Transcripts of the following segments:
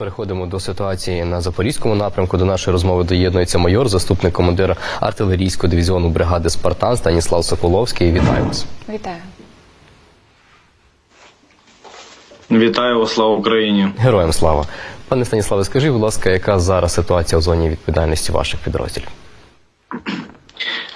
Переходимо до ситуації на запорізькому напрямку. До нашої розмови доєднується майор, заступник командира артилерійського дивізіону бригади Спартан Станіслав Соколовський. Вітаю вас. Вітаю. Вітаю вас, слава Україні. Героям слава. Пане Станіславе, скажіть, будь ласка, яка зараз ситуація в зоні відповідальності ваших підрозділів?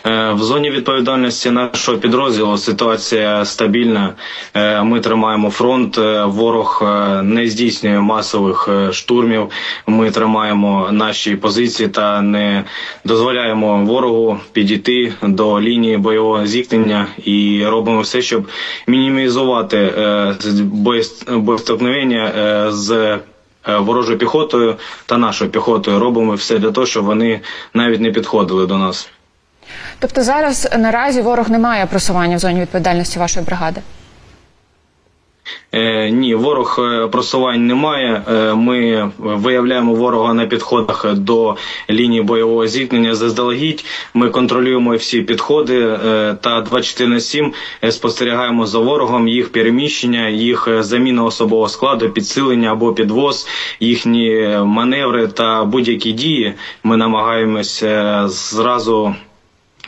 Е, В зоні відповідальності нашого підрозділу ситуація стабільна. Е, Ми тримаємо фронт. Е, Ворог не здійснює масових штурмів. Ми тримаємо наші позиції та не дозволяємо ворогу підійти до лінії бойового зіткнення і робимо все, щоб мінімізувати е, з- ворожою піхотою та нашою піхотою. Робимо все для того, щоб вони навіть не підходили до нас. Тобто зараз наразі ворог не має просування в зоні відповідальності вашої бригади. Е, ні, ворог е, просувань немає. Е, ми виявляємо ворога на підходах до лінії бойового зіткнення заздалегідь. Ми контролюємо всі підходи е, та 24 на 7 е, спостерігаємо за ворогом їх переміщення, їх е, заміна особового складу, підсилення або підвоз, їхні маневри та будь-які дії. Ми намагаємося зразу.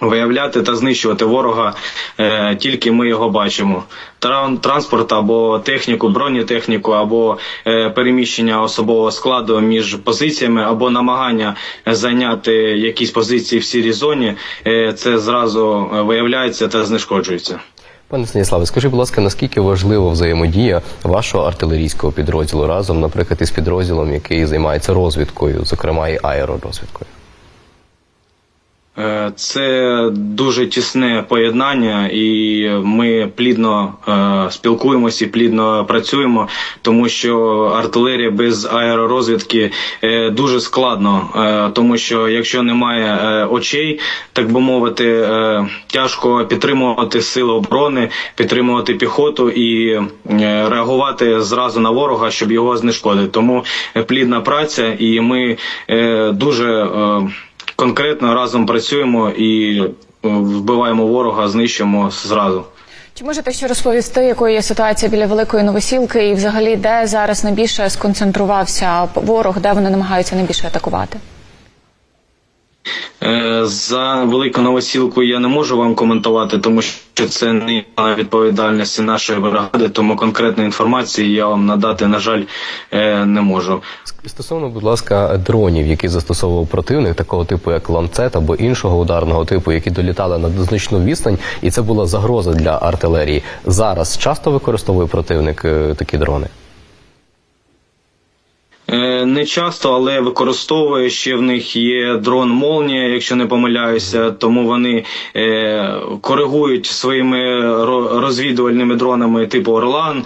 Виявляти та знищувати ворога е, тільки ми його бачимо. Тран- Транспорт або техніку, бронетехніку, або е, переміщення особового складу між позиціями, або намагання зайняти якісь позиції в сірій зоні. е, це зразу е, виявляється та знешкоджується. Пане Станіславе, скажіть, будь ласка, наскільки важлива взаємодія вашого артилерійського підрозділу разом, наприклад, із підрозділом, який займається розвідкою, зокрема і аеророзвідкою? Е, Це дуже тісне поєднання, і ми плідно е, спілкуємося і плідно працюємо, тому що артилерія без аеророзвідки е, дуже складно, тому що якщо немає очей, так би мовити, тяжко підтримувати сили оборони, підтримувати піхоту і реагувати зразу на ворога, щоб його знешкодити. Тому плідна праця, і ми дуже. Конкретно разом працюємо і е, вбиваємо ворога, знищуємо зразу. Чи можете ще розповісти, якою є ситуація біля великої новосілки, і взагалі де зараз найбільше сконцентрувався ворог, де вони намагаються найбільше атакувати? Е, За велику новосілку я не можу вам коментувати, тому що це не відповідальності нашої бригади, тому конкретної інформації я вам надати, на жаль, е, не можу. Стосовно, будь ласка, дронів, які застосовував противник, такого типу, як ланцет або іншого ударного типу, які долітали на значну відстань, і це була загроза для артилерії. Зараз часто використовує противник е, такі дрони. Е, Не часто, але використовує ще в них є дрон Молнія, якщо не помиляюся, тому вони е, коригують своїми ро- розвідувальними дронами типу Орлан е,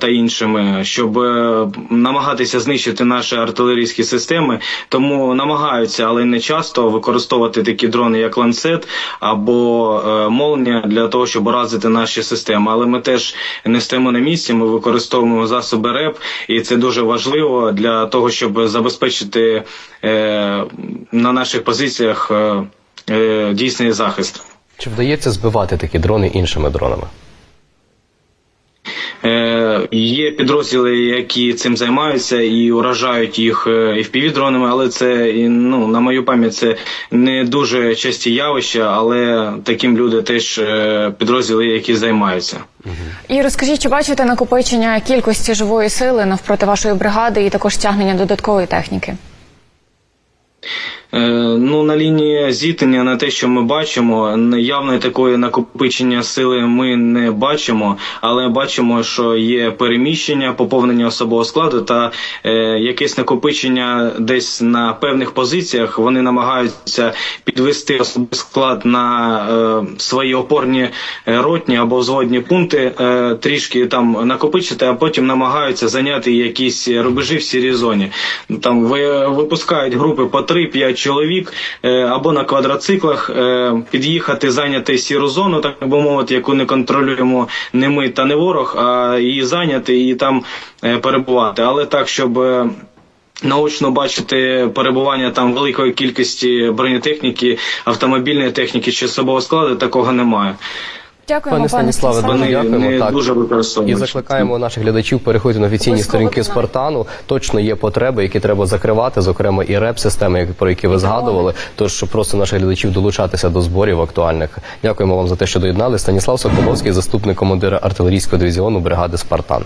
та іншими, щоб е, намагатися знищити наші артилерійські системи. Тому намагаються, але не часто використовувати такі дрони, як ланцет або е, Молнія, для того, щоб уразити наші системи. Але ми теж не стоїмо на місці. Ми використовуємо засоби РЕП, і це дуже важливо для того, щоб забезпечити е, на наших позиціях е, е, дійсний захист. Чи вдається збивати такі дрони іншими дронами? Е, Є підрозділи, які цим займаються і уражають їх е, FPV-дронами, але це ну на мою пам'ять це не дуже часті явища, але таким люди теж е, підрозділи, які займаються. І розкажіть, чи бачите накопичення кількості живої сили навпроти вашої бригади і також стягнення додаткової техніки? Е, Ну, на лінії зіткнення, на те, що ми бачимо, явної такої накопичення сили ми не бачимо, але бачимо, що є переміщення, поповнення особового складу та е, якесь накопичення десь на певних позиціях. Вони намагаються підвести особовий склад на е, свої опорні е, ротні або взводні пункти, е, трішки там накопичити, а потім намагаються зайняти якісь рубежі в сірій зоні. Там ви, випускають групи по 3-5 чоловік е, або на квадроциклах е, під'їхати, зайняти сіру зону, так би мовити, яку не контролюємо не ми та не ворог, а її зайняти і там е, перебувати. Але так, щоб. Наочно бачити перебування там великої кількості бронетехніки, автомобільної техніки чи особового складу, такого немає. Дякуємо, Пане пане Станіславе, дуже дякуємо. Так. дуже І закликаємо наших глядачів переходити на офіційні сторінки. Спартану. Точно є потреби, які треба закривати, зокрема і реп-системи, про які ви згадували. Тож просто наших глядачів долучатися до зборів актуальних. Дякуємо вам за те, що доєднали. Станіслав Соколовський, заступник командира артилерійського дивізіону бригади Спартан.